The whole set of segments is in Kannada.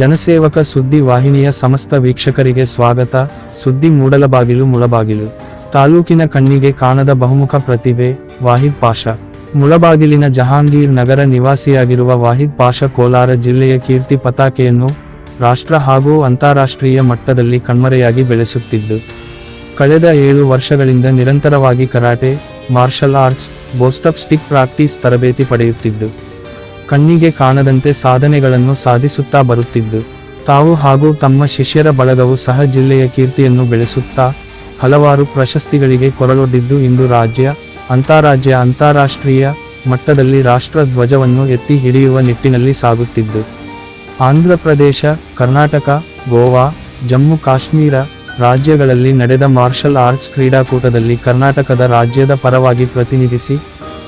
ಜನಸೇವಕ ಸುದ್ದಿ ವಾಹಿನಿಯ ಸಮಸ್ತ ವೀಕ್ಷಕರಿಗೆ ಸ್ವಾಗತ. ಸುದ್ದಿ ಮೂಡಲಬಾಗಿಲು ಮುಳಬಾಗಿಲು. ತಾಲೂಕಿನ ಕಣ್ಣಿಗೆ ಕಾಣದ ಬಹುಮುಖ ಪ್ರತಿಭೆ, ವಾಹಿದ್ ಪಾಷ. ಮುಳಬಾಗಿಲಿನ ಜಹಾಂಗೀರ್ ನಗರ ನಿವಾಸಿಯಾಗಿರುವ ವಾಹಿದ್ ಪಾಷ ಕೋಲಾರ ಜಿಲ್ಲೆಯ ಕೀರ್ತಿ ಪತಾಕೆಯನ್ನು ರಾಷ್ಟ್ರ ಹಾಗೂ ಅಂತಾರಾಷ್ಟ್ರೀಯ ಮಟ್ಟದಲ್ಲಿ ಕಣ್ಮರೆಯಾಗಿ ಬೆಳೆಸುತ್ತಿದ್ದು, ಕಳೆದ ಏಳು ವರ್ಷಗಳಿಂದ ನಿರಂತರವಾಗಿ karate, martial arts, ಬೋಸ್ಟಪ್ stick practice ತರಬೇತಿ ಪಡೆಯುತ್ತಿದ್ದು ಕಣ್ಣಿಗೆ ಕಾಣದಂತೆ ಸಾಧನೆಗಳನ್ನು ಸಾಧಿಸುತ್ತಾ ಬರುತ್ತಿದ್ದು, ತಾವು ಹಾಗೂ ತಮ್ಮ ಶಿಷ್ಯರ ಬಳಗವು ಸಹ ಜಿಲ್ಲೆಯ ಕೀರ್ತಿಯನ್ನು ಬೆಳೆಸುತ್ತಾ, ಹಲವಾರು ಪ್ರಶಸ್ತಿಗಳಿಗೆ ಕೊರಳೊಡ್ಡಿದ್ದು ಇಂದು ರಾಜ್ಯ, ಅಂತಾರಾಜ್ಯ, ಅಂತಾರಾಷ್ಟ್ರೀಯ ಮಟ್ಟದಲ್ಲಿ ರಾಷ್ಟ್ರ ಧ್ವಜವನ್ನು ಎತ್ತಿ ಹಿಡಿಯುವ ನಿಟ್ಟಿನಲ್ಲಿ ಸಾಗುತ್ತಿದ್ದು. ಆಂಧ್ರ ಪ್ರದೇಶ, ಕರ್ನಾಟಕ, ಗೋವಾ, ಜಮ್ಮು ಕಾಶ್ಮೀರ ರಾಜ್ಯಗಳಲ್ಲಿ ನಡೆದ ಮಾರ್ಷಲ್ ಆರ್ಟ್ಸ್ ಕ್ರೀಡಾಕೂಟದಲ್ಲಿ ಕರ್ನಾಟಕದ ರಾಜ್ಯದ ಪರವಾಗಿ ಪ್ರತಿನಿಧಿಸಿ,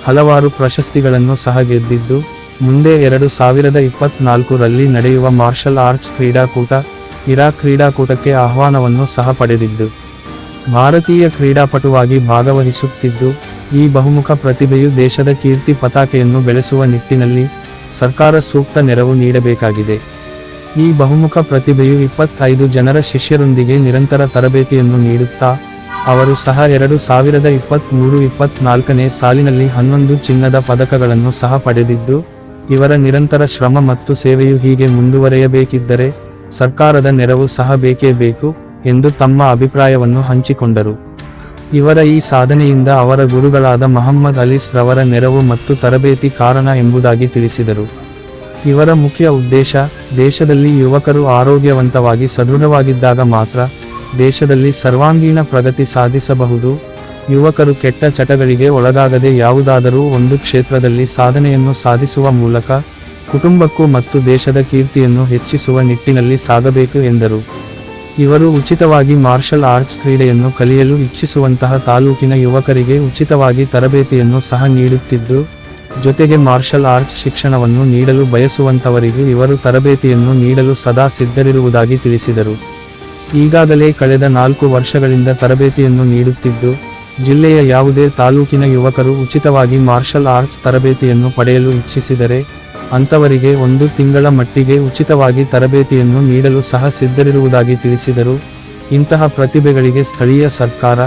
ಹಲವಾರು ಪ್ರಶಸ್ತಿಗಳನ್ನು ಸಹ ಗೆದ್ದಿದ್ದು ಮುಂದೆ ಎರಡು ಸಾವಿರದ ಇಪ್ಪತ್ನಾಲ್ಕರಲ್ಲಿ ನಡೆಯುವ ಮಾರ್ಷಲ್ ಆರ್ಟ್ಸ್ ಕ್ರೀಡಾಕೂಟ ಇರಾಕ್ ಕ್ರೀಡಾಕೂಟಕ್ಕೆ ಆಹ್ವಾನವನ್ನು ಸಹ ಪಡೆದಿದ್ದು. ಭಾರತೀಯ ಕ್ರೀಡಾಪಟುವಾಗಿ ಭಾಗವಹಿಸುತ್ತಿದ್ದು, ಈ ಬಹುಮುಖ ಪ್ರತಿಭೆಯು ದೇಶದ ಕೀರ್ತಿ ಪತಾಕೆಯನ್ನು ಬೆಳೆಸುವ ನಿಟ್ಟಿನಲ್ಲಿ ಸರ್ಕಾರ ಸೂಕ್ತ ನೆರವು ನೀಡಬೇಕಾಗಿದೆ. ಈ ಬಹುಮುಖ ಪ್ರತಿಭೆಯು ಇಪ್ಪತ್ತೈದು ಜನರ ಶಿಷ್ಯರೊಂದಿಗೆ ನಿರಂತರ ತರಬೇತಿಯನ್ನು ನೀಡುತ್ತಾ, ಅವರು ಸಹ ಎರಡು ಸಾವಿರದ ಇಪ್ಪತ್ತ್ಮೂರು ಇಪ್ಪತ್ನಾಲ್ಕನೇ ಸಾಲಿನಲ್ಲಿ ಹನ್ನೊಂದು ಚಿನ್ನದ ಪದಕಗಳನ್ನು ಸಹ ಪಡೆದಿದ್ದು ಇವರ ನಿರಂತರ ಶ್ರಮ ಮತ್ತು ಸೇವೆಯು ಹೀಗೆ ಮುಂದುವರೆಯಬೇಕಿದ್ದರೆ ಸರ್ಕಾರದ ನೆರವು ಸಹ ಬೇಕೇ ಬೇಕು ಎಂದು ತಮ್ಮ ಅಭಿಪ್ರಾಯವನ್ನು ಹಂಚಿಕೊಂಡರು. ಇವರ ಈ ಸಾಧನೆಯಿಂದ ಅವರ ಗುರುಗಳಾದ ಮಹಮ್ಮದ್ ಅಲೀಸ್ ರವರ ನೆರವು ಮತ್ತು ತರಬೇತಿ ಕಾರಣ ಎಂಬುದಾಗಿ ತಿಳಿಸಿದರು. ಇವರ ಮುಖ್ಯ ಉದ್ದೇಶ, ದೇಶದಲ್ಲಿ ಯುವಕರು ಆರೋಗ್ಯವಂತವಾಗಿ ಸದೃಢವಾಗಿದ್ದಾಗ ಮಾತ್ರ ದೇಶದಲ್ಲಿ ಸರ್ವಾಂಗೀಣ ಪ್ರಗತಿ ಸಾಧಿಸಬಹುದು ಯುವಕರು ಕೆಟ್ಟ ಚಟಗಳಿಗೆ ಒಳಗಾಗದೆ ಯಾವುದಾದರೂ ಒಂದು ಕ್ಷೇತ್ರದಲ್ಲಿ ಸಾಧನೆಯನ್ನು ಸಾಧಿಸುವ ಮೂಲಕ ಕುಟುಂಬಕ್ಕೂ ಮತ್ತು ದೇಶದ ಕೀರ್ತಿಯನ್ನು ಹೆಚ್ಚಿಸುವ ನಿಟ್ಟಿನಲ್ಲಿ ಸಾಗಬೇಕು ಎಂದರು. ಇವರು ಉಚಿತವಾಗಿ ಮಾರ್ಷಲ್ ಆರ್ಟ್ಸ್ ಕ್ರೀಡೆಯನ್ನು ಕಲಿಯಲು ಇಚ್ಛಿಸುವಂತಹ ತಾಲೂಕಿನ ಯುವಕರಿಗೆ ಉಚಿತವಾಗಿ ತರಬೇತಿಯನ್ನು ಸಹ ನೀಡುತ್ತಿದ್ದು, ಜೊತೆಗೆ ಮಾರ್ಷಲ್ ಆರ್ಟ್ಸ್ ಶಿಕ್ಷಣವನ್ನು ನೀಡಲು ಬಯಸುವಂತವರಿಗೂ ಇವರು ತರಬೇತಿಯನ್ನು ನೀಡಲು ಸದಾ ಸಿದ್ಧರಿರುವುದಾಗಿ ತಿಳಿಸಿದರು. ಈಗಾಗಲೇ ಕಳೆದ ನಾಲ್ಕು ವರ್ಷಗಳಿಂದ ತರಬೇತಿಯನ್ನು ನೀಡುತ್ತಿದ್ದು ಜಿಲ್ಲೆಯ ಯಾವುದೇ ತಾಲೂಕಿನ ಯುವಕರು ಉಚಿತವಾಗಿ ಮಾರ್ಷಲ್ ಆರ್ಟ್ಸ್ ತರಬೇತಿಯನ್ನು ಪಡೆಯಲು ಇಚ್ಛಿಸಿದರೆ ಅಂತವರಿಗೆ ಒಂದು ತಿಂಗಳ ಮಟ್ಟಿಗೆ ಉಚಿತವಾಗಿ ತರಬೇತಿಯನ್ನು ನೀಡಲು ಸಹ ಸಿದ್ಧರಿರುವುದಾಗಿ ತಿಳಿಸಿದರು. ಇಂತಹ ಪ್ರತಿಭೆಗಳಿಗೆ ಸ್ಥಳೀಯ ಸರ್ಕಾರ,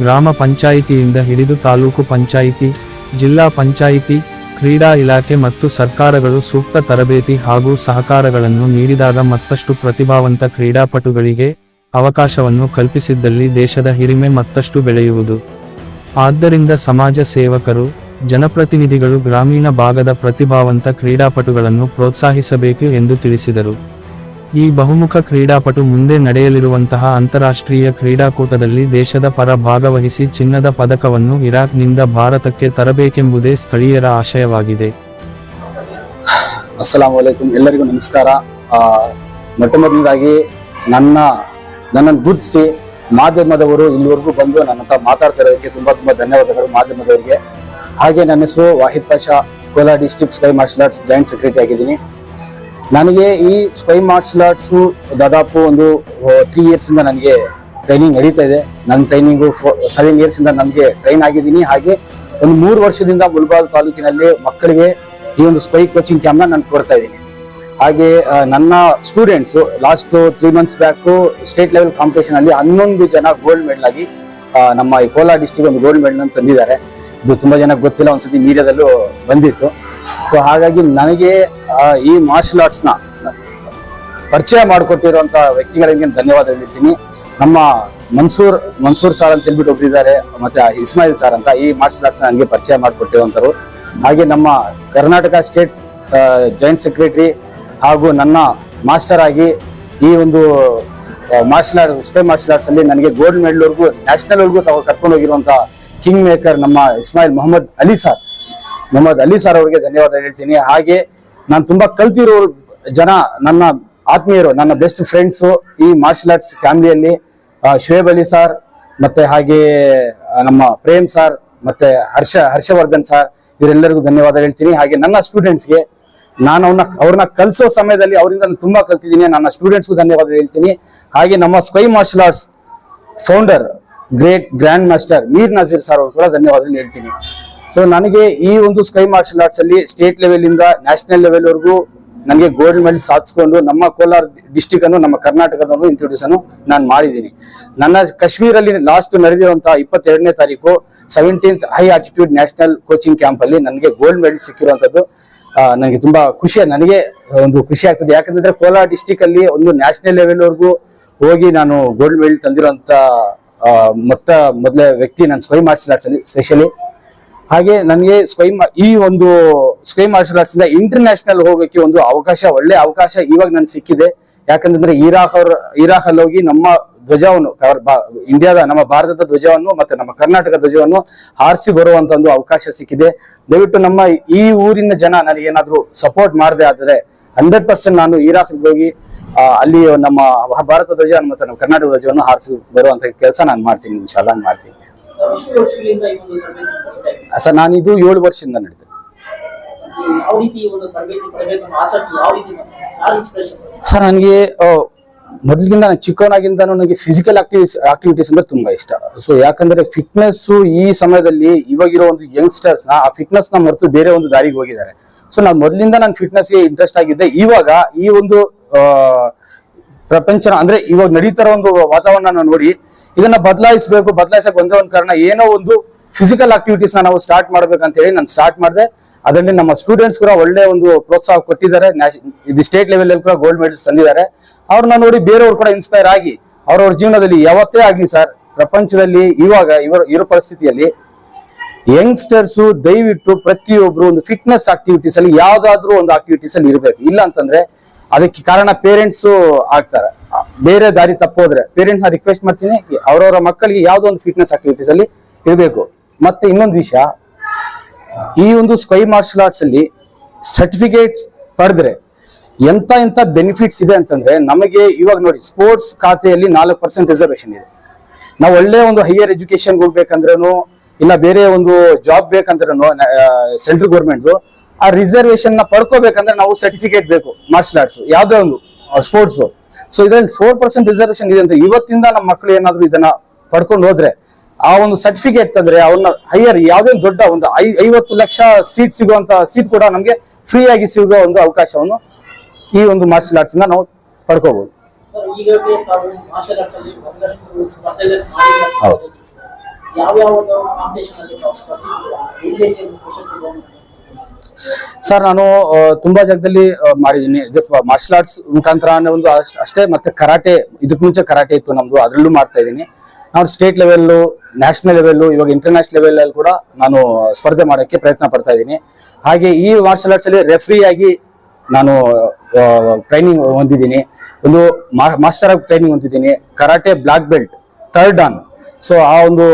ಗ್ರಾಮ ಪಂಚಾಯಿತಿಯಿಂದ ಹಿಡಿದು ತಾಲೂಕು ಪಂಚಾಯಿತಿ, ಜಿಲ್ಲಾ ಪಂಚಾಯಿತಿ, ಕ್ರೀಡಾ ಇಲಾಖೆ ಮತ್ತು ಸರ್ಕಾರಗಳು ಸೂಕ್ತ ತರಬೇತಿ ಹಾಗೂ ಸಹಕಾರಗಳನ್ನು ನೀಡಿದಾಗ ಮತ್ತಷ್ಟು ಪ್ರತಿಭಾವಂತ ಕ್ರೀಡಾಪಟುಗಳಿಗೆ ಅವಕಾಶವನ್ನು ಕಲ್ಪಿಸಿದ್ದಲ್ಲಿ ದೇಶದ ಹಿರಿಮೆ ಮತ್ತಷ್ಟು ಬೆಳೆಯುವುದು. ಆದ್ದರಿಂದ ಸಮಾಜ ಸೇವಕರು, ಜನಪ್ರತಿನಿಧಿಗಳು ಗ್ರಾಮೀಣ ಭಾಗದ ಪ್ರತಿಭಾವಂತ ಕ್ರೀಡಾಪಟುಗಳನ್ನು ಪ್ರೋತ್ಸಾಹಿಸಬೇಕು ಎಂದು ತಿಳಿಸಿದರು. ಈ ಬಹುಮುಖ ಕ್ರೀಡಾಪಟು ಮುಂದೆ ನಡೆಯಲಿರುವಂತಹ ಅಂತಾರಾಷ್ಟ್ರೀಯ ಕ್ರೀಡಾಕೂಟದಲ್ಲಿ ದೇಶದ ಪರ ಭಾಗವಹಿಸಿ ಚಿನ್ನದ ಪದಕವನ್ನು ಇರಾಕ್ನಿಂದ ಭಾರತಕ್ಕೆ ತರಬೇಕೆಂಬುದೇ ಸ್ಥಳೀಯರ ಆಶಯವಾಗಿದೆ. ಅಸ್ಸಲಾಂ ವಲೈಕುಂ ಎಲ್ಲರಿಗೂ ನಮಸ್ಕಾರ. ಮೊಟ್ಟ ನನ್ನ ನನ್ನನ್ನು ಗುರುತಿಸಿ ಮಾಧ್ಯಮದವರು ಇಲ್ಲಿವರೆಗೂ ಬಂದು ನನ್ನ ಹತ್ರ ಮಾತಾಡ್ತಿರೋದಕ್ಕೆ ತುಂಬ ತುಂಬ ಧನ್ಯವಾದಗಳು ಮಾಧ್ಯಮದವರಿಗೆ. ಹಾಗೆ ನನ್ನ ಹೆಸರು Wahid Pasha, Kolar district spy martial arts joint secretary ಆಗಿದ್ದೀನಿ. ನನಗೆ ಈ ಸ್ಪೈ ಮಾರ್ಷಲ್ ಆರ್ಟ್ಸು ದಾದಾಪು ಒಂದು ತ್ರೀ ಇಯರ್ಸಿಂದ ನನಗೆ ಟ್ರೈನಿಂಗ್ ನಡೀತಾ ಇದೆ. ನನ್ನ ಟ್ರೈನಿಂಗು ಸೆವೆನ್ ಇಯರ್ಸಿಂದ ನನಗೆ ಟ್ರೈನ್ ಆಗಿದ್ದೀನಿ. ಹಾಗೆ ಒಂದು ಮೂರು ವರ್ಷದಿಂದ ಮುಲ್ಬಾಲ್ ತಾಲೂಕಿನಲ್ಲಿ ಮಕ್ಕಳಿಗೆ ಈ ಒಂದು ಸ್ಪೈ ಕೋಚಿಂಗ್ ಕ್ಯಾಂಪ್ನ ನಾನು ಕೊಡ್ತಾ ಇದ್ದೀನಿ. ಹಾಗೆ ನನ್ನ students last three months back state level competition ಅಲ್ಲಿ ಹನ್ನೊಂದು ಜನ ಗೋಲ್ಡ್ ಮೆಡಲ್ ಆಗಿ ನಮ್ಮ ಈ ಕೋಲಾರ ಡಿಸ್ಟಿಕ್ ಒಂದು ಗೋಲ್ಡ್ ಮೆಡಲ್ ಅಂತ ತಂದಿದ್ದಾರೆ. ಇದು ತುಂಬಾ ಜನಕ್ಕೆ ಗೊತ್ತಿಲ್ಲ, ಒಂದ್ಸತಿ ಮೀಡಿಯಾದಲ್ಲೂ ಬಂದಿತ್ತು. ಸೊ ಹಾಗಾಗಿ ನನಗೆ ಈ ಮಾರ್ಷಲ್ ಆರ್ಟ್ಸ್ನ ಪರಿಚಯ ಮಾಡಿಕೊಟ್ಟಿರುವಂತ ವ್ಯಕ್ತಿಗಳಿಗೆ ಧನ್ಯವಾದ ಹೇಳ್ತೀನಿ. ನಮ್ಮ ಮನ್ಸೂರ್ ಮನ್ಸೂರ್ ಸಾರ್ ಅಂತ ಹೇಳ್ಬಿಟ್ಟು ಒಬ್ಬರಿದ್ದಾರೆ ಮತ್ತೆ ಇಸ್ಮಾಯಿಲ್ ಸಾರ್ ಅಂತ, ಈ ಮಾರ್ಷಲ್ ಆರ್ಟ್ಸ್ ನನಗೆ ಪರಿಚಯ ಮಾಡಿಕೊಟ್ಟಿರುವಂತರು ಹಾಗೆ ನಮ್ಮ ಕರ್ನಾಟಕ ಸ್ಟೇಟ್ ಜಾಯಿಂಟ್ ಸೆಕ್ರೆಟರಿ ಹಾಗೂ ನನ್ನ ಮಾಸ್ಟರ್ ಆಗಿ ಈ ಒಂದು martial art spy martial arts ಅಲ್ಲಿ ನನಗೆ ಗೋಲ್ಡ್ ಮೆಡಲ್ ವರ್ಗೂ ನ್ಯಾಷನಲ್ ವರ್ಗೂ ತಾವು ಕರ್ಕೊಂಡು ಹೋಗಿರುವಂತ ಕಿಂಗ್ ಮೇಕರ್ ನಮ್ಮ ಇಸ್ಮಾಯಿಲ್ ಮೊಹಮ್ಮದ್ ಅಲಿ ಸರ್ ಮೊಹಮ್ಮದ್ ಅಲಿ ಸರ್ ಅವರಿಗೆ ಧನ್ಯವಾದ ಹೇಳ್ತೀನಿ. ಹಾಗೆ ನಾನು ತುಂಬಾ ಕಲ್ತಿರೋ ಜನ, ನನ್ನ ಆತ್ಮೀಯರು, ನನ್ನ ಬೆಸ್ಟ್ ಫ್ರೆಂಡ್ಸ್ ಈ ಮಾರ್ಷಲ್ ಆರ್ಟ್ಸ್ ಫ್ಯಾಮಿಲಿಯಲ್ಲಿ ಶುಯೇಬ್ ಅಲಿ ಸರ್ ಮತ್ತೆ ಹಾಗೆ ನಮ್ಮ ಪ್ರೇಮ್ ಸರ್ ಮತ್ತೆ ಹರ್ಷ, ಹರ್ಷವರ್ಧನ್ ಸರ್ ಇವರೆಲ್ಲರಿಗೂ ಧನ್ಯವಾದ ಹೇಳ್ತೀನಿ. ಹಾಗೆ ನನ್ನ ಸ್ಟೂಡೆಂಟ್ಸ್ಗೆ ನಾನು ಅವ್ರನ್ನ ಅವ್ರನ್ನ ಕಲಿಸೋ ಸಮಯದಲ್ಲಿ ಅವರಿಂದ ತುಂಬಾ ಕಲ್ತಿದ್ದೀನಿ. ನನ್ನ ಸ್ಟೂಡೆಂಟ್ಸ್ಗೂ ಧನ್ಯವಾದ ಹೇಳ್ತೀನಿ. ಹಾಗೆ ನಮ್ಮ sky martial arts founder great grand master Mir Nazeer sir ಅವರು ಕೂಡ ಧನ್ಯವಾದ ಹೇಳ್ತೀನಿ. ಸೊ ನನಗೆ ಈ ಒಂದು ಸ್ಕೈ ಮಾರ್ಷಲ್ ಆರ್ಟ್ಸ್ ಅಲ್ಲಿ ಸ್ಟೇಟ್ ಲೆವೆಲ್ ಇಂದ ನ್ಯಾಷನಲ್ ಲೆವೆಲ್ ವರೆಗೂ ನನಗೆ ಗೋಲ್ಡ್ ಮೆಡಲ್ ಸಾಧಿಸ್ಕೊಂಡು ನಮ್ಮ ಕೋಲಾರ ಡಿಸ್ಟಿಕ್ ಅನ್ನು, ನಮ್ಮ ಕರ್ನಾಟಕದನ್ನು ಇಂಟ್ರೊಡ್ಯೂಸ್ ಅನ್ನು ನಾನು ಮಾಡಿದ್ದೀನಿ. ನನ್ನ ಕಾಶ್ಮೀರಲ್ಲಿ ಲಾಸ್ಟ್ ನಡೆದಿರುವಂತಹ ಇಪ್ಪತ್ತೆರಡನೇ ತಾರೀಕು seventeenth high attitude national coaching camp ಅಲ್ಲಿ ನನಗೆ ಗೋಲ್ಡ್ ಮೆಡಲ್ ಸಿಕ್ಕಿರುವಂತದ್ದು. ನನಗೆ ತುಂಬಾ ಖುಷಿ, ನನಗೆ ಒಂದು ಖುಷಿ ಆಗ್ತದೆ. ಯಾಕಂದ್ರೆ ಕೋಲಾರ ಡಿಸ್ಟಿಕ್ ಅಲ್ಲಿ ಒಂದು ನ್ಯಾಷನಲ್ ಲೆವೆಲ್ ವರೆಗೂ ಹೋಗಿ ನಾನು ಗೋಲ್ಡ್ ಮೆಡಲ್ ತಂದಿರುವಂತ ಮೊಟ್ಟ ಮೊದಲ ವ್ಯಕ್ತಿ ನಾನು ಸ್ವಯಂ ಮಾರ್ಷಲ್ ಆರ್ಟ್ಸ್ ಅಲ್ಲಿ ಸ್ಪೆಷಲಿ ಹಾಗೆ ನನಗೆ ಸ್ವಯಂ, ಈ ಒಂದು ಸ್ವಯಂ ಮಾರ್ಷಲ್ ಆರ್ಟ್ಸ್ ಇಂದ ಇಂಟರ್ನ್ಯಾಷನಲ್ ಹೋಗೋಕೆ ಒಂದು ಅವಕಾಶ, ಒಳ್ಳೆ ಅವಕಾಶ ಇವಾಗ ನನ್ಗೆ ಸಿಕ್ಕಿದೆ. ಯಾಕಂತಂದ್ರೆ ಇರಾಕ್ ಅವ್ರ ಇರಾಕ್ ಅಲ್ಲಿ ಹೋಗಿ ನಮ್ಮ ಧ್ವಜವನ್ನು ಇಂಡಿಯಾದ ನಮ್ಮ ಭಾರತದ ಧ್ವಜವನ್ನು ಮತ್ತೆ ನಮ್ಮ ಕರ್ನಾಟಕ ಧ್ವಜವನ್ನು ಹಾರಿಸಿ ಬರುವಂತ ಒಂದು ಅವಕಾಶ ಸಿಕ್ಕಿದೆ. ದಯವಿಟ್ಟು ನಮ್ಮ ಈ ಊರಿನ ಜನ ನನಗೇನಾದ್ರೂ ಸಪೋರ್ಟ್ ಮಾಡದೆ ಆದರೆ ಹಂಡ್ರೆಡ್ ಪರ್ಸೆಂಟ್ ನಾನು ಇರಾಕ್ ಹೋಗಿ ಅಲ್ಲಿ ನಮ್ಮ ಭಾರತ ಧ್ವಜ ಮತ್ತೆ ನಮ್ಮ ಕರ್ನಾಟಕ ಧ್ವಜವನ್ನು ಹಾರಿಸಿ ಬರುವಂತ ಕೆಲಸ ನಾನು ಮಾಡ್ತೀನಿ ಇನ್ಶಾಲ್ಲ ನಾನ್ ಮಾಡ್ತೀನಿ? ಸರ್ ನಾನು ಇದು ಏಳು ವರ್ಷದಿಂದ ನಡೀತೇನೆ ಸರ್ ನನಗೆ ಮೊದಲಿಂದ ನಾನು ಚಿಕ್ಕವನಾಗಿಂದ ನನಗೆ ಫಿಸಿಕಲ್ ಆಕ್ಟಿವಿಟೀಸ್ ಆಕ್ಟಿವಿಟೀಸ್ ಅಂದ್ರೆ ತುಂಬಾ ಇಷ್ಟ. ಸೊ ಯಾಕಂದ್ರೆ ಫಿಟ್ನೆಸ್ ಈ ಸಮಯದಲ್ಲಿ ಇವಾಗಿರೋ ಒಂದು ಯಂಗ್ಸ್ಟರ್ಸ್ ಆ ಫಿಟ್ನೆಸ್ನ ಮರೆತು ಬೇರೆ ಒಂದು ದಾರಿಗೆ ಹೋಗಿದ್ದಾರೆ. ಸೊ ನಾನು ಮೊದಲಿಂದ ನಾನು ಫಿಟ್ನೆಸ್ಗೆ ಇಂಟ್ರೆಸ್ಟ್ ಆಗಿದ್ದೆ. ಇವಾಗ ಈ ಒಂದು ಪ್ರಪಂಚನ ಪ್ರಪಂಚ ಅಂದ್ರೆ ಇವಾಗ ನಡೀತಾರ ಒಂದು ವಾತಾವರಣ ನೋಡಿ, ಇದನ್ನ ಬದಲಾಯಿಸಬೇಕು ಬದಲಾಯಿಸಕ್ ಒಂದೇ ಒಂದು ಕಾರಣ ಏನೋ ಒಂದು ಫಿಸಿಕಲ್ ಆಕ್ಟಿವಿಟೀಸ್ ನಾವು ಸ್ಟಾರ್ಟ್ ಮಾಡ್ಬೇಕಂತ ಹೇಳಿ ನಾನು ಸ್ಟಾರ್ಟ್ ಮಾಡಿದೆ. ಅದರಲ್ಲಿ ನಮ್ಮ ಸ್ಟೂಡೆಂಟ್ಸ್ ಕೂಡ ಒಳ್ಳೆ ಒಂದು ಪ್ರೋತ್ಸಾಹ ಕೊಟ್ಟಿದ್ದಾರೆ. ಇದು ಸ್ಟೇಟ್ ಲೆವೆಲ್ ಕೂಡ ಗೋಲ್ಡ್ ಮೆಡಲ್ಸ್ ತಂದಿದ್ದಾರೆ. ಅವ್ರನ್ನ ನೋಡಿ ಬೇರೆಯವ್ರು ಕೂಡ ಇನ್ಸ್ಪೈರ್ ಆಗಿ ಅವ್ರವ್ರ ಜೀವನದಲ್ಲಿ ಯಾವತ್ತೇ ಆಗಲಿ ಸರ್ ಪ್ರಪಂಚದಲ್ಲಿ ಇವಾಗ ಇವರು ಇರೋ ಪರಿಸ್ಥಿತಿಯಲ್ಲಿ ಯಂಗ್ಸ್ಟರ್ಸ್ ದಯವಿಟ್ಟು ಪ್ರತಿಯೊಬ್ರು ಒಂದು ಫಿಟ್ನೆಸ್ ಆಕ್ಟಿವಿಟೀಸ್ ಅಲ್ಲಿ ಯಾವ್ದಾದ್ರು ಒಂದು ಆಕ್ಟಿವಿಟೀಸ್ ಅಲ್ಲಿ ಇರಬೇಕು. ಇಲ್ಲ ಅಂತಂದ್ರೆ ಅದಕ್ಕೆ ಕಾರಣ ಪೇರೆಂಟ್ಸ್ ಆಗ್ತಾರೆ. ಬೇರೆ ದಾರಿ ತಪ್ಪೋದ್ರೆ ಪೇರೆಂಟ್ಸ್ನ ರಿಕ್ವೆಸ್ಟ್ ಮಾಡ್ತೀನಿ. ಅವರವರ ಮಕ್ಕಳಿಗೆ ಯಾವ್ದೋ ಒಂದು ಫಿಟ್ನೆಸ್ ಆಕ್ಟಿವಿಟೀಸ್ ಅಲ್ಲಿ ಇರಬೇಕು. ಮತ್ತೆ ಇನ್ನೊಂದು ವಿಷಯ, ಈ ಒಂದು ಸ್ಕೈ ಮಾರ್ಷಲ್ ಆರ್ಟ್ಸ್ ಅಲ್ಲಿ ಸರ್ಟಿಫಿಕೇಟ್ ಪಡೆದ್ರೆ ಎಂತ ಎಂತ ಬೆನಿಫಿಟ್ಸ್ ಇದೆ ಅಂತಂದ್ರೆ ನಮಗೆ ಇವಾಗ ನೋಡಿ ಸ್ಪೋರ್ಟ್ಸ್ ಖಾತೆಯಲ್ಲಿ ನಾಲ್ಕು ಪರ್ಸೆಂಟ್ ರಿಸರ್ವೇಶನ್ ಇದೆ. ನಾವು ಒಳ್ಳೆ ಒಂದು ಹೈಯರ್ ಎಜುಕೇಶನ್ ಹೋಗ್ಬೇಕಂದ್ರೂ ಇಲ್ಲ ಬೇರೆ ಒಂದು ಜಾಬ್ ಬೇಕಂದ್ರೂ ಸೆಂಟ್ರಲ್ ಗೌರ್ಮೆಂಟ್ ಆ ರಿಸರ್ವೇಶನ್ನ ಪಡ್ಕೋಬೇಕಂದ್ರೆ ನಾವು ಸರ್ಟಿಫಿಕೇಟ್ ಬೇಕು ಮಾರ್ಷಲ್ ಆರ್ಟ್ಸ್ ಯಾವ್ದೋ ಒಂದು ಸ್ಪೋರ್ಟ್ಸ್ ಸೊ ಇದ್ರಲ್ಲಿ ಫೋರ್ ಪರ್ಸೆಂಟ್ ರಿಸರ್ವೇಶನ್ ಇದೆ ಅಂತ ಇವತ್ತಿಂದ ನಮ್ಮ ಮಕ್ಕಳು ಏನಾದ್ರು ಇದನ್ನ ಪಡ್ಕೊಂಡು ಹೋದ್ರೆ ಆ ಒಂದು ಸರ್ಟಿಫಿಕೇಟ್ ತಂದ್ರೆ ಅವ್ರನ್ನ ಹೈಯರ್ ಯಾವುದೇ ದೊಡ್ಡ ಒಂದು ಐವತ್ತು ಲಕ್ಷ ಸೀಟ್ ಸಿಗುವಂತ ಸೀಟ್ ಕೂಡ ನಮಗೆ ಫ್ರೀ ಆಗಿ ಸಿಗುವ ಒಂದು ಅವಕಾಶವನ್ನು ಈ ಒಂದು ಮಾರ್ಷಲ್ ಆರ್ಟ್ಸ್ ಇಂದ ನಾವು ಪಡ್ಕೋಬಹುದು ಸರ್ ನಾನು ತುಂಬಾ ಜಾಗದಲ್ಲಿ ಮಾಡಿದ್ದೀನಿ. ಮಾರ್ಷಲ್ ಆರ್ಟ್ಸ್ ಮುಖಾಂತರ ಅನ್ನೋ ಒಂದು ಅಷ್ಟ್- ಅಷ್ಟೇ ಮತ್ತೆ ಕರಾಟೆ ಇದಕ್ ಮುಂಚೆ ಕರಾಟೆ ಇತ್ತು ನಮ್ದು. ಅದ್ರಲ್ಲೂ ಮಾಡ್ತಾ ಇದ್ದೀನಿ. ನಾನು ಸ್ಟೇಟ್ ಲೆವೆಲ್ಲು ನ್ಯಾಷನಲ್ ಲೆವೆಲ್ಲು ಇವಾಗ ಇಂಟರ್ನ್ಯಾಷನಲ್ ಲೆವೆಲಲ್ಲಿ ಕೂಡ ನಾನು ಸ್ಪರ್ಧೆ ಮಾಡೋಕ್ಕೆ ಪ್ರಯತ್ನ ಪಡ್ತಾ ಇದ್ದೀನಿ. ಹಾಗೆ ಈ ಮಾರ್ಷಲ್ ಆರ್ಟ್ಸ್ ಅಲ್ಲಿ ರೆಫ್ರಿ ಆಗಿ ನಾನು ಟ್ರೈನಿಂಗ್ ಹೊಂದಿದ್ದೀನಿ. ಒಂದು master of training ಹೊಂದಿದ್ದೀನಿ. Karate black belt third on so ಆ ಒಂದು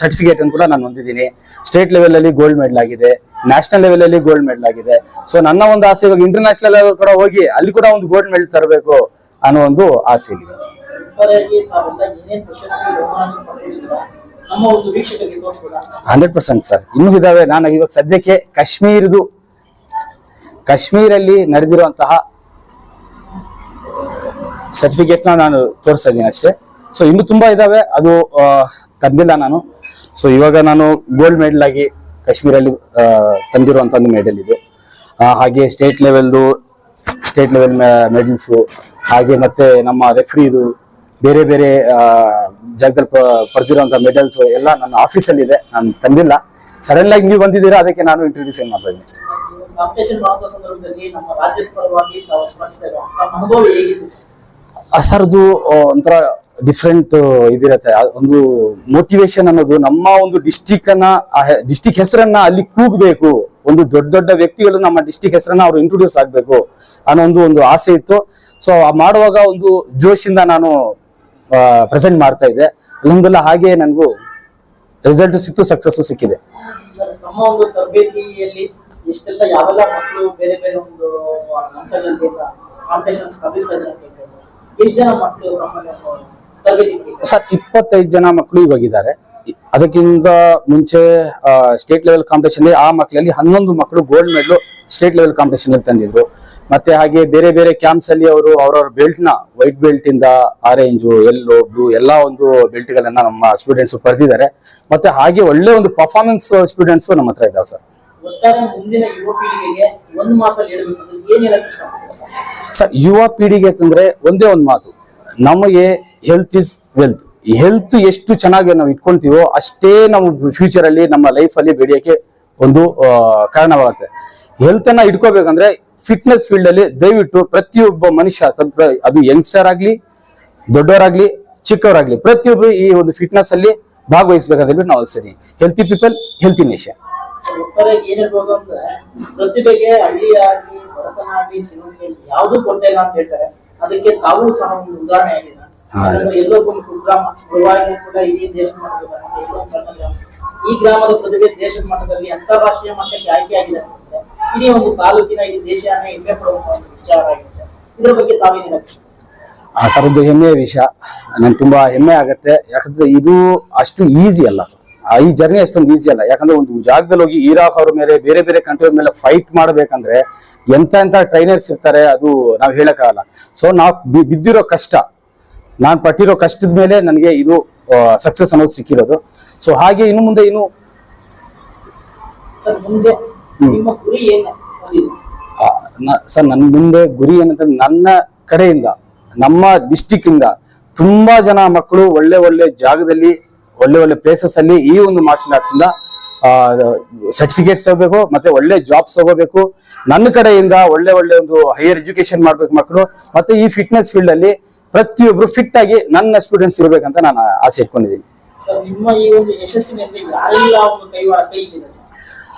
ಸರ್ಟಿಫಿಕೇಟ್ ಅನ್ನು ಕೂಡ ನಾನು ಹೊಂದಿದ್ದೀನಿ. ಸ್ಟೇಟ್ ಲೆವೆಲಲ್ಲಿ ಗೋಲ್ಡ್ ಮೆಡಲ್ ಆಗಿದೆ. ನ್ಯಾಷನಲ್ ಲೆವೆಲ್ ಅಲ್ಲಿ ಗೋಲ್ಡ್ ಮೆಡಲ್ ಆಗಿದೆ. ಸೊ ನನ್ನ ಒಂದು ಆಸೆ ಇವಾಗ ಇಂಟರ್ನ್ಯಾಷನಲ್ ಲೆವೆಲ್ ಕೂಡ ಹೋಗಿ ಅಲ್ಲಿ ಕೂಡ ಒಂದು ಗೋಲ್ಡ್ ಮೆಡಲ್ ತರಬೇಕು ಅನ್ನೋ ಒಂದು ಆಸೆ ಇದೆ ಹಂಡ್ರೆಡ್ ಪರ್ಸೆಂಟ್ ಸರ್. ಇನ್ನೂ ಇದಾವೆ. ನಾನು ಇವಾಗ ಸದ್ಯಕ್ಕೆ ಕಾಶ್ಮೀರದು, ಕಾಶ್ಮೀರಲ್ಲಿ ನಡೆದಿರುವಂತಹ ಸರ್ಟಿಫಿಕೇಟ್ಸ್ ನಾನು ತೋರಿಸ್ತಾ ಅಷ್ಟೇ. ಸೊ ಇನ್ನು ತುಂಬಾ ಇದಾವೆ. ಅದು ತಂದಿಲ್ಲ ನಾನು. ಸೊ ಇವಾಗ ನಾನು ಗೋಲ್ಡ್ ಮೆಡಲ್ ಆಗಿ ಕಾಶ್ಮೀರಲ್ಲಿ ತಂದಿರುವಂತ ಒಂದು ಮೆಡಲ್ ಇದು. ಹಾಗೆ ಸ್ಟೇಟ್ ಲೆವೆಲ್ದು ಸ್ಟೇಟ್ ಲೆವೆಲ್ ಮೆಡಲ್ಸು ಹಾಗೆ ಮತ್ತೆ ನಮ್ಮ ರೆಫ್ರಿದು ಬೇರೆ ಬೇರೆ ಜಾಗದಲ್ಲಿ ಪಡೆದಿರುವಂತಹ ಪಡೆದಿರುವಂತ ಮೆಡಲ್ಸ್ ಎಲ್ಲ ನನ್ನ ಆಫೀಸಲ್ಲಿ ಇದೆ. ನಾನು ತಂದಿಲ್ಲ. ಸಡನ್ ಆಗಿ ನೀವು ಬಂದಿದ್ದೀರಾ? ಅದಕ್ಕೆ ನಾನು ಇಂಟ್ರೊಡ್ಯೂಸ್ ಮಾಡ್ತಾ ಇದ್ದೀನಿ. ಸರ್ದು ಒಂಥರ ಡಿಫ್ರೆಂಟ್ ಇದಿರತ್ತೆ. ಒಂದು ಮೋಟಿವೇಶನ್ ಅನ್ನೋದು ನಮ್ಮ ಒಂದು ಡಿಸ್ಟಿಕ್ ಅನ್ನ ಡಿಸ್ಟಿಕ್ ಹೆಸರನ್ನ ಅಲ್ಲಿ ಕೂಗಬೇಕು. ಒಂದು ದೊಡ್ಡ ದೊಡ್ಡ ವ್ಯಕ್ತಿಗಳು ನಮ್ಮ ಡಿಸ್ಟಿಕ್ ಹೆಸರನ್ನ ಅವ್ರು ಇಂಟ್ರೊಡ್ಯೂಸ್ ಆಗ್ಬೇಕು ಅನ್ನೋ ಒಂದು ಒಂದು ಆಸೆ ಇತ್ತು. ಸೊ ಮಾಡುವಾಗ ಒಂದು ಜೋಶಿಂದ ನಾನು ಪ್ರೆಸೆಂಟ್ ಮಾಡ್ತಾ ಇದ್ದೆ ಅಲ್ಹಮ್ದುಲಿಲ್ಲ ಹಾಗೆ ನನಗೂ ರಿಸಲ್ಟ್ ಸಿಕ್ತು ಸಕ್ಸಸ್ ಸಿಕ್ಕಿದೆ. ಸರ್ ತಮ್ಮ ಒಂದು ತರಬೇತಿಯಲ್ಲಿ ಎಷ್ಟೆಲ್ಲ ಯಾವೆಲ್ಲ ಮಕ್ಕಳು ಬೇರೆ ಬೇರೆ ಒಂದು ಹಂತಗಳಲ್ಲಿ ಕಾಂಪಿಟೇಷನ್ ಸ್ಪರ್ಧಿಸ್ತಾ ಇದ್ದಾರೆ ಅಂತ ಹೇಳ್ತಾ ಇದ್ದಾರೆ. ಎಷ್ಟು ಜನ ಮಕ್ಕಳು ತಮ್ಮಲ್ಲಿ ತರಬೇತಿ ಸರ್ ಇಪ್ಪತ್ತೈದು ಜನ ಮಕ್ಕಳು ಇವಾಗಿದ್ದಾರೆ. ಅದಕ್ಕಿಂತ ಮುಂಚೆ ಸ್ಟೇಟ್ ಲೆವೆಲ್ ಕಾಂಪಿಟೇಷನ್ ಆ ಮಕ್ಕಳಲ್ಲಿ ಹನ್ನೊಂದು ಮಕ್ಕಳು gold medal state level competition ಅಲ್ಲಿ ತಂದಿದ್ರು. ಮತ್ತೆ ಹಾಗೆ ಬೇರೆ ಬೇರೆ ಕ್ಯಾಂಪ್ಸ್ ಅಲ್ಲಿ ಅವರು ಅವರವ್ರ ಬೆಲ್ಟ್ನ ವೈಟ್ ಬೆಲ್ಟ್ ಇಂದ ಆರೆಂಜ್ ಎಲ್ಲೋ ಬ್ಲೂ ಎಲ್ಲಾ ಒಂದು ಬೆಲ್ಟ್ ಗಳನ್ನ ನಮ್ಮ ಸ್ಟೂಡೆಂಟ್ಸ್ ಪಡೆದಿದ್ದಾರೆ. ಮತ್ತೆ ಹಾಗೆ ಒಳ್ಳೆ ಒಂದು ಪರ್ಫಾರ್ಮೆನ್ಸ್ ಸ್ಟೂಡೆಂಟ್ಸ್ ನಮ್ಮ ಹತ್ರ ಇದಾವೆ ಸರ್. ಸರ್? ಯುವ ಪೀಳಿಗೆ ಅಂತಂದ್ರೆ ಒಂದೇ ಒಂದು ಮಾತು. ನಮಗೆ ಹೆಲ್ತ್ ಇಸ್ ವೆಲ್ತ್ ಹೆಲ್ತ್ ಎಷ್ಟು ಚೆನ್ನಾಗಿ ನಾವು ಇಟ್ಕೊಂತೀವೋ ಅಷ್ಟೇ ನಮ್ಮ ಫ್ಯೂಚರ್ ಅಲ್ಲಿ ನಮ್ಮ ಲೈಫ್ ಅಲ್ಲಿ ಬೆಳೆಯಕ್ಕೆ ಒಂದು ಕಾರಣವಾಗುತ್ತೆ. ಹೆಲ್ತ್ ಅನ್ನ ಇಟ್ಕೋಬೇಕಂದ್ರೆ ಫಿಟ್ನೆಸ್ ಫೀಲ್ಡ್ ಅಲ್ಲಿ ದಯವಿಟ್ಟು ಪ್ರತಿಯೊಬ್ಬ ಮನುಷ್ಯ ಅದು ಯಂಗ್ಸ್ಟರ್ ಆಗ್ಲಿ ದೊಡ್ಡವರಾಗ್ಲಿ ಚಿಕ್ಕವರಾಗ್ಲಿ ಪ್ರತಿಯೊಬ್ರು ಈ ಒಂದು ಫಿಟ್ನೆಸ್ ಅಲ್ಲಿ ಭಾಗವಹಿಸ್ಬೇಕಂತ ಹೇಳ್ಬಿಟ್ಟು ನಾವು ಸರಿ healthy people healthy nation sir, ಒಟ್ಟಾರೆ ಏನ್ ಹೇಳ್ಬೋದು ಅಂದ್ರೆ ಪ್ರತಿಭೆಗೆ ಹಳ್ಳಿ ಆಗ್ಲಿ ಬಡತನ ಆಗ್ಲಿ ಸಿಗುತ್ತೆ ಯಾವ್ದು ಕೊರತೆ ಇಲ್ಲ ಅಂತ ಹೇಳ್ತಾರೆ. ಅದಕ್ಕೆ ತಾವು ಸಹ ಒಂದು ಉದಾಹರಣೆ ಆಗಿದ್ದೀರಾ ಹಾ. ಯಾಕಂದ್ರೆ ಒಂದು ಕುಗ್ರಾಮ ಮುಳುವಾಗಿ ಕೂಡ ಇಡೀ ದೇಶ ಮಟ್ಟದಲ್ಲಿ ಎಲ್ಲೋ ಒಂದು ಸಣ್ಣ ಗ್ರಾಮ. ಈ ಗ್ರಾಮದ ಪ್ರತಿಭೆ ದೇಶ ಮಟ್ಟದಲ್ಲಿ ಅಂತಾರಾಷ್ಟ್ರೀಯ ಮಟ್ಟಕ್ಕೆ ಆಯ್ಕೆ ಆಗಿದೆ. ಇಡೀ ಒಂದು ತಾಲೂಕಿನ ಇಡೀ ದೇಶವನ್ನ ಹೆಮ್ಮೆ ಪಡುವಂತ ಒಂದು ವಿಚಾರ ಆಗಿದೆ ಇದ್ರ ಬಗ್ಗೆ ಹೆಮ್ಮೆಯ ವಿಷಯ. ನನ್ಗೆ ತುಂಬಾ ಹೆಮ್ಮೆ ಆಗತ್ತೆ. ಯಾಕಂದ್ರೆ ಇದು ಅಷ್ಟು ಈಸಿ ಅಲ್ಲ ಸರ್. ಆ, ಈ ಜರ್ನಿ ಅಷ್ಟೊಂದು ಈಸಿ ಅಲ್ಲ. ಯಾಕಂದ್ರೆ ಒಂದು ಜಾಗದಲ್ಲಿ ಹೋಗಿ ಇರಾಕ್ ಅವ್ರ ಮೇಲೆ ಬೇರೆ ಬೇರೆ ಕಂಟ್ರಿ ಮೇಲೆ ಫೈಟ್ ಮಾಡ್ಬೇಕಂದ್ರೆ ಎಂತ ಎಂತ ಟ್ರೈನರ್ಸ್ ಇರ್ತಾರೆ ಅದು ನಾವು ಹೇಳಕ್ಕಾಗಲ್ಲ. ಸೊ ನಾವು ಬಿದ್ದಿರೋ ಕಷ್ಟ ನಾನ್ ಪಟ್ಟಿರೋ ಕಷ್ಟದ ಮೇಲೆ ನನಗೆ ಇದು ಸಕ್ಸಸ್ ಅನ್ನೋದು ಸಿಕ್ಕಿರೋದು. ಸೊ ಹಾಗೆ ಇನ್ನು ಮುಂದೆ ಇನ್ನು ಸರ್ ಮುಂದೆ ನಿಮ್ಮ ಗುರಿ ಏನು ಸರ್ ನನ್ನ ಮುಂದೆ ಗುರಿ ಏನಂತಂದ್ರೆ ನನ್ನ ಕಡೆಯಿಂದ ನಮ್ಮ ಡಿಸ್ಟಿಕ್ ಇಂದ ತುಂಬಾ ಜನ ಮಕ್ಕಳು ಒಳ್ಳೆ ಒಳ್ಳೆ ಜಾಗದಲ್ಲಿ ಒಳ್ಳೆ ಒಳ್ಳೆ ಪ್ಲೇಸಸ್ ಅಲ್ಲಿ ಈ ಒಂದು ಮಾರ್ಷಲ್ ಆರ್ಟ್ಸ್ ಇಂದ ಸರ್ಟಿಫಿಕೇಟ್ಸ್ ತಗೋಬೇಕು ಮತ್ತೆ ಒಳ್ಳೆ ಜಾಬ್ಸ್ ತಗೋಬೇಕು. ನನ್ನ ಕಡೆಯಿಂದ ಒಳ್ಳೆ ಒಳ್ಳೆ ಒಂದು ಹೈಯರ್ ಎಜುಕೇಶನ್ ಮಾಡ್ಬೇಕು ಮಕ್ಕಳು ಮತ್ತೆ ಈ ಫಿಟ್ನೆಸ್ ಫೀಲ್ಡ್ ಅಲ್ಲಿ ಪ್ರತಿಯೊಬ್ರು ಫಿಟ್ ಆಗಿ ನನ್ನ ಸ್ಟೂಡೆಂಟ್ಸ್ ಇರಬೇಕಂತ ನಾನು ಆಸೆ ಇಟ್ಕೊಂಡಿದ್ದೀನಿ.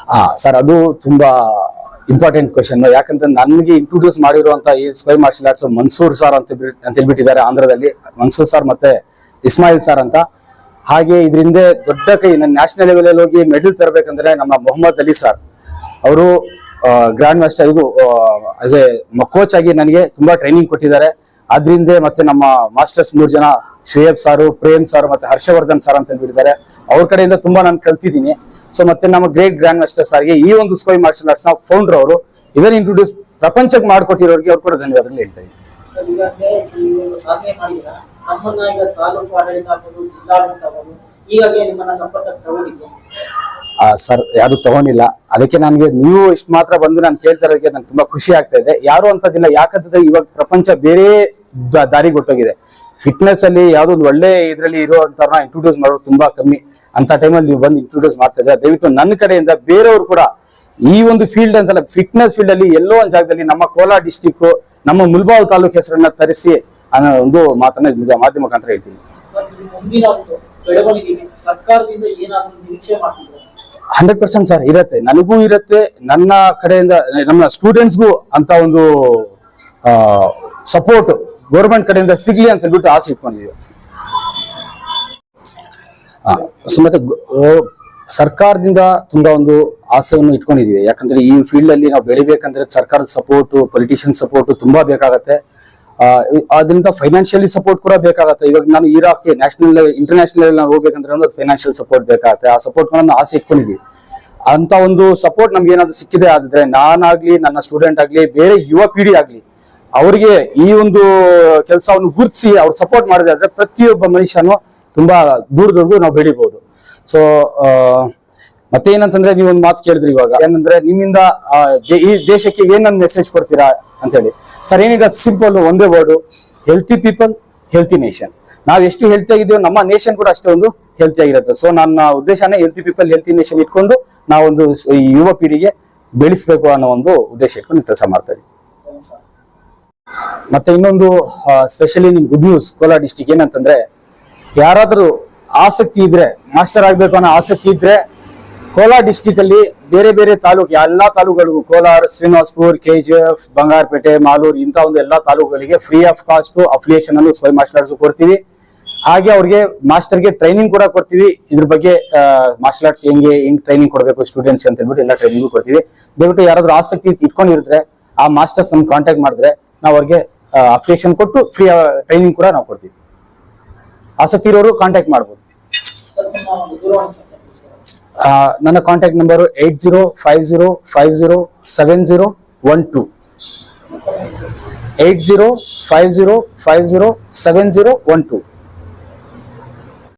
ಆ, ಸರ್, ಅದು ತುಂಬಾ ಇಂಪಾರ್ಟೆಂಟ್ ಕ್ವಶನ್ ಯಾಕಂದ್ರೆ ನನಗೆ ಇಂಟ್ರೊಡ್ಯೂಸ್ ಮಾಡಿರುವಂತ ಈ sky martial arts Mansoor sir ಅಂತ ಅಂತ ಹೇಳ್ಬಿಟ್ಟಿದ್ದಾರೆ ಆಂಧ್ರದಲ್ಲಿ. ಮನ್ಸೂರ್ ಸರ್ ಮತ್ತೆ ಇಸ್ಮಾಯಿಲ್ ಸರ್ ಅಂತ. ಹಾಗೆ ಇದರಿಂದ ದೊಡ್ಡ ಕೈ ನನ್ನ ನ್ಯಾಷನಲ್ ಲೆವೆಲ್ ಅಲ್ಲಿ ಹೋಗಿ ಮೆಡಲ್ ತರಬೇಕಂದ್ರೆ ನಮ್ಮ ಮೊಹಮ್ಮದ್ ಅಲಿ ಸರ್ ಅವರು ಗ್ರ್ಯಾಂಡ್ ಮಾಸ್ಟರ್ ಇದು ಆಸ್ ಎ ಕೋಚ್ ಆಗಿ ನನಗೆ ತುಂಬಾ ಟ್ರೈನಿಂಗ್ ಕೊಟ್ಟಿದ್ದಾರೆ. ಅದರಿಂದ ಮತ್ತೆ ನಮ್ಮ ಮಾಸ್ಟರ್ಸ್ ಮೂರು ಜನ, ಶ್ರೇಯಬ್ ಸಾರು ಪ್ರೇಮ್ ಸಾರು ಮತ್ತೆ ಹರ್ಷವರ್ಧನ್ ಸರ್ ಅಂತ ಹೇಳ್ಬಿಟ್ಟಿದ್ದಾರೆ. ಅವ್ರ ಕಡೆಯಿಂದ ತುಂಬಾ ನಾನು ಕಲ್ತಿದ್ದೀನಿ. ಸೊ ಮತ್ತೆ ನಮ್ಮ ಗ್ರೇಟ್ ಗ್ರ್ಯಾಂಡ್ ಮಾಸ್ಟರ್ ಸರ್ಗೆ ಈ ಒಂದು ಸ್ಕೋಯ್ ಮಾರ್ಷಲ್ ಆರ್ಟ್ಸ್ನ ಫೌಂಡರ್ ಅವರು ಇದನ್ನ ಇಂಟ್ರೊಡ್ಯೂಸ್ ಪ್ರಪಂಚಕ್ಕೆ ಮಾಡಿಕೊಟ್ಟಿರೋರಿಗೆ ಅವ್ರು ಕೂಡ ಧನ್ಯವಾದಗಳು ಹೇಳ್ತಾ ಇದ್ದೀನಿ. ಸರ್ ಯಾರು ತಗೊಂಡಿಲ್ಲ. ಅದಕ್ಕೆ ನನಗೆ ನೀವು ಇಷ್ಟು ಮಾತ್ರ ಬಂದು ನಾನು ಕೇಳ್ತಾ ಇರೋದಕ್ಕೆ ನಂಗೆ ತುಂಬಾ ಖುಷಿ ಆಗ್ತಾ ಇದೆ. ಯಾರು ಅಂತದಿಲ್ಲ ಯಾಕಂತಂದ್ರೆ ಇವಾಗ ಪ್ರಪಂಚ ಬೇರೆ ದಾರಿ ಹೊಟ್ಟೋಗಿದೆ ಫಿಟ್ನೆಸ್ ಅಲ್ಲಿ ಯಾವ್ದೊಂದು ಒಳ್ಳೆ ಇದರಲ್ಲಿ ಇರುವಂತವ್ರನ್ನ ಇಂಟ್ರೊಡ್ಯೂಸ್ ಮಾಡೋದು ತುಂಬಾ ಕಮ್ಮಿ. ಅಂತ ಟೈಮಲ್ಲಿ ನೀವು ಬಂದು ಇಂಟ್ರೊಡ್ಯೂಸ್ ಮಾಡ್ತಾ ಇದ್ದಾರೆ ದಯವಿಟ್ಟು ನನ್ನ ಕಡೆಯಿಂದ ಬೇರೆಯವರು ಕೂಡ ಈ ಒಂದು ಫೀಲ್ಡ್ ಅಂತಲ್ಲ ಫಿಟ್ನೆಸ್ ಫೀಲ್ಡ್ ಅಲ್ಲಿ ಎಲ್ಲೋ ಒಂದು ಜಾಗದಲ್ಲಿ ನಮ್ಮ ಕೋಲಾರ ಡಿಸ್ಟಿಕ್ ನಮ್ಮ ಮುಲ್ಬಾವ್ ತಾಲೂಕು ಹೆಸರನ್ನ ತರಿಸಿ ಅನ್ನೋ ಒಂದು ಮಾತನ್ನ ಮಾಧ್ಯಮಕ ಮಾಧ್ಯಮ ಮುಖಾಂತರ ಹೇಳ್ತೀನಿ. ಹಂಡ್ರೆಡ್ ಪರ್ಸೆಂಟ್ ಸರ್ ಇರತ್ತೆ. ನನಗೂ ಇರತ್ತೆ. ನನ್ನ ಕಡೆಯಿಂದ ನಮ್ಮ ಸ್ಟೂಡೆಂಟ್ಸ್ಗೂ ಅಂತ ಒಂದು ಸಪೋರ್ಟ್ ಗೌರ್ಮೆಂಟ್ ಕಡೆಯಿಂದ ಸಿಗ್ಲಿ ಅಂತ ಹೇಳ್ಬಿಟ್ಟು ಆಸೆ ಇಟ್ಕೊಂಡಿದ್ದೀವಿ ಮತ್ತೆ ಸರ್ಕಾರದಿಂದ ತುಂಬಾ ಒಂದು ಆಸೆಯನ್ನು ಇಟ್ಕೊಂಡಿದೀವಿ. ಯಾಕಂದ್ರೆ ಈ ಫೀಲ್ಡ್ ಅಲ್ಲಿ ನಾವು ಬೆಳಿಬೇಕಂದ್ರೆ ಸರ್ಕಾರದ ಸಪೋರ್ಟ್ ಪೊಲಿಟಿಷಿಯನ್ ಸಪೋರ್ಟ್ ತುಂಬಾ ಬೇಕಾಗತ್ತೆ. ಅದರಿಂದ ಫೈನಾನ್ಷಿಯಲಿ ಸಪೋರ್ಟ್ ಕೂಡ ಬೇಕಾಗತ್ತೆ. ಇವಾಗ ನಾನು ಇರಾಕ್ ನ್ಯಾಷನಲ್ ಇಂಟರ್ನ್ಯಾಷನಲ್ ನಾವು ಹೋಗ್ಬೇಕಂದ್ರೆ ಫೈನಾನ್ಷಿಯಲ್ ಸಪೋರ್ಟ್ ಬೇಕಾಗತ್ತೆ. ಆ ಸಪೋರ್ಟ್ ನಾನು ಆಸೆ ಇಟ್ಕೊಂಡಿದ್ವಿ. ಅಂತ ಒಂದು ಸಪೋರ್ಟ್ ನಮ್ಗೆ ಏನಾದ್ರು ಸಿಕ್ಕಿದೆ ಆದ್ರೆ ನಾನಾಗ್ಲಿ, ನನ್ನ ಸ್ಟೂಡೆಂಟ್ ಆಗ್ಲಿ, ಬೇರೆ ಯುವ ಪೀಡಿ ಆಗ್ಲಿ, ಅವರಿಗೆ ಈ ಒಂದು ಕೆಲಸವನ್ನು ಗುರುತಿಸಿ ಅವ್ರು ಸಪೋರ್ಟ್ ಮಾಡಿದೆ ಆದ್ರೆ ಪ್ರತಿಯೊಬ್ಬ ಮನುಷ್ಯನು ತುಂಬಾ ದೂರದವರೆಗೂ ನಾವು ಬೆಳಿಬಹುದು ಸೊ ಮತ್ತೆ ಏನಂತಂದ್ರೆ ನೀವು ಒಂದು ಮಾತು ಕೇಳಿದ್ರಿ ಇವಾಗ. ಏನಂದ್ರೆ ನಿಮ್ಮಿಂದ ಈ ದೇಶಕ್ಕೆ ಏನೊಂದು ಮೆಸೇಜ್ ಕೊಡ್ತೀರಾ ಅಂತ ಹೇಳಿ ಸರ್, ಏನಿದೆ? ಸಿಂಪಲ್ ಒಂದೇ word healthy people healthy nation ನಾವ್ ಎಷ್ಟು ಹೆಲ್ತಿ ಆಗಿದ್ದೇವೆ, ನಮ್ಮ ನೇಷನ್ ಕೂಡ ಅಷ್ಟೇ ಒಂದು ಹೆಲ್ತಿ ಆಗಿರುತ್ತೆ. ಸೊ ನನ್ನ ಉದ್ದೇಶನೇ ಹೆಲ್ತಿ ಪೀಪಲ್ ಹೆಲ್ತಿ ನೇಷನ್ ಇಟ್ಕೊಂಡು ನಾವೊಂದು ಯುವ ಪೀಳಿಗೆ ಬೆಳೆಸಬೇಕು ಅನ್ನೋ ಒಂದು ಉದ್ದೇಶ ಇಟ್ಕೊಂಡು ಕೆಲಸ ಮಾಡ್ತಾ ಸರ್ ಮತ್ತೆ ಇನ್ನೊಂದು ಸ್ಪೆಷಲಿ ನಿಮ್ ಗುಡ್ ನ್ಯೂಸ್ ಕೋಲಾರ ಡಿಸ್ಟಿಕ್ ಏನಂತಂದ್ರೆ ಯಾರಾದ್ರೂ ಆಸಕ್ತಿ ಇದ್ರೆ ಮಾಸ್ಟರ್ ಆಗಬೇಕು ಅನ್ನೋ ಆಸಕ್ತಿ ಇದ್ರೆ, ಕೋಲಾರ ಡಿಸ್ಟಿಕ್ ಅಲ್ಲಿ ಬೇರೆ ಬೇರೆ ತಾಲೂಕು, ಎಲ್ಲಾ ತಾಲೂಕುಗಳಿಗೂ ಕೋಲಾರ, ಶ್ರೀನಿವಾಸ್ಪುರ್ ಎಫ್ ಬಂಗಾರಪೇಟೆ, ಮಾಲೂರು ಇಂಥ ಒಂದು ಎಲ್ಲಾ ತಾಲೂಕುಗಳಿಗೆ ಫ್ರೀ ಆಫ್ ಕಾಸ್ಟ್ ಅಫಿಲಿಯೇಷನ್ ಅನ್ನು ಸ್ವಯಂ ಮಾಸ್ಟರ್ ಆರ್ಟ್ಸ್ ಕೊಡ್ತೀವಿ. ಹಾಗೆ ಅವ್ರಿಗೆ ಮಾಸ್ಟರ್ಗೆ ಟ್ರೈನಿಂಗ್ ಕೂಡ ಕೊಡ್ತೀವಿ. ಇದ್ರ ಬಗ್ಗೆ ಮಾರ್ಷಲ್ ಆರ್ಟ್ಸ್ ಹೆಂಗೆ, ಹೆಂಗ್ ಟ್ರೈನಿಂಗ್ ಕೊಡಬೇಕು ಸ್ಟೂಡೆಂಟ್ಸ್ ಅಂತ ಹೇಳ್ಬಿಟ್ಟು ಎಲ್ಲ ಟ್ರೈನಿಂಗ್ ಕೊಡ್ತೀವಿ. ದಯವಿಟ್ಟು ಯಾರಾದ್ರೂ ಆಸಕ್ತಿ ಇಟ್ಕೊಂಡಿರ್ತಾರೆ ಆ ಮಾಸ್ಟರ್ಸ್ ನಮ್ಗೆ ಕಾಂಟ್ಯಾಕ್ಟ್ ಮಾಡಿದ್ರೆ, ನಾವು ಅವ್ರಿಗೆ ಅಫಿಲಿಯೇಷನ್ ಕೊಟ್ಟು ಫ್ರೀ ಟ್ರೈನಿಂಗ್ ಕೂಡ ನಾವು ಕೊಡ್ತೀವಿ. ಆಸಕ್ತಿ ಇರೋರು ಕಾಂಟ್ಯಾಕ್ಟ್ ಮಾಡ್ಬೋದು. ನನ್ನ contact number eight zero five zero five zero seven zero one two eight zero five zero five zero seven zero one two